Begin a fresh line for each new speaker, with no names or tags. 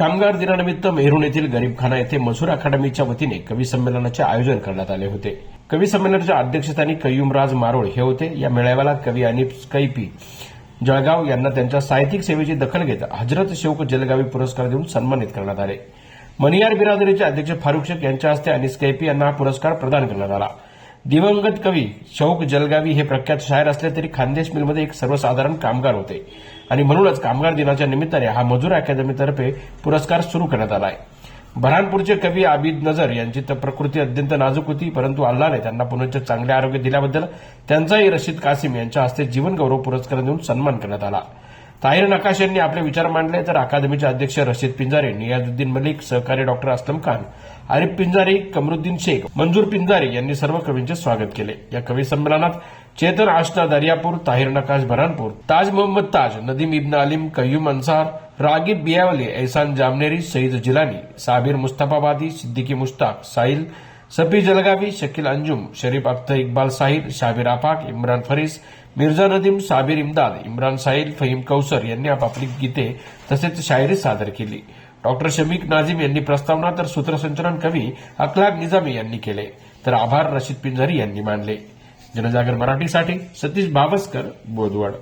कामगार दिनानिमित्त मेहरुण येथील गरीबखाना येथे मसूर अकादमीच्या वतीने कवी संमेलनाचे आयोजन करण्यात आले होते. कवी संमेलनाच्या अध्यक्षस्थानी कयुमराज मारोळ हे होते. या मेळाव्याला कवी अनिप कैपी जळगाव यांना त्यांच्या साहित्यिक सेवेची दखल घेत हजरत शेवक जलगावी पुरस्कार देऊन सन्मानित करण्यात आले. मनियार बिरादरीचे अध्यक्ष फारुख शेख यांच्या हस्ते अनिस कैपी यांना हा पुरस्कार प्रदान करण्यात आला. दिवंगत कवी शौक जलगावी हे प्रख्यात शायर असले तरी खानदेश मिलमध्ये एक सर्वसाधारण कामगार होते. आणि म्हणूनच कामगार दिनाच्या निमित्ताने हा मजूर अकादमीतर्फे पुरस्कार सुरू करण्यात आला आहे बऱ्हाणपूरचे कवी आबिद नजर यांची तर प्रकृती अत्यंत नाजूक होती परंतु अल्लाने त्यांना पुनश्च चांगले आरोग्य दिल्याबद्दल त्यांचाही रशीद कासिम यांच्या हस्ते जीवनगौरव पुरस्कार देऊन सन्मान करण्यात आला. ताहिर नकाश यांनी आपले विचार मांडले तर अकादमीचे अध्यक्ष रशीद पिंजारे नियाजुद्दीन मलिक सहकारी डॉक्टर असलम खान आरिफ पिंजारे कमरुद्दीन शेख मंजूर पिंजारे यांनी सर्व कवींचे स्वागत केले. या कवी संमेलनात चेतन आष्टा दर्यापूर ताहिर नकाश बरानपूर ताज मोहम्मद ताज नदीम इब्न अलीम कय्यूम अन्सार रागीब बियावले एहसान जामनेरी सईद जिलानी साबिर मुस्तफाबादी सिद्दीकी मुश्ताक साहिल सफी जलगावी शकील अंजुम शरीफ अख्तर इक्बाल साहिर शाबीर आफाक इम्रान फरीस मिर्झा नदीम साबिर इम्दाद इम्रान साहिल फहीम कौसर यांनी आपापली गीते तसेच शायरी सादर केली. डॉक्टर शमीक नाझीम यांनी प्रस्तावना तर सूत्रसंचलन कवी अखलाक निजामी यांनी केले तर आभार रशीद पिंजारी यांनी मानले. जनजागर मराठीसाठी सतीश बावस्कर बोदवड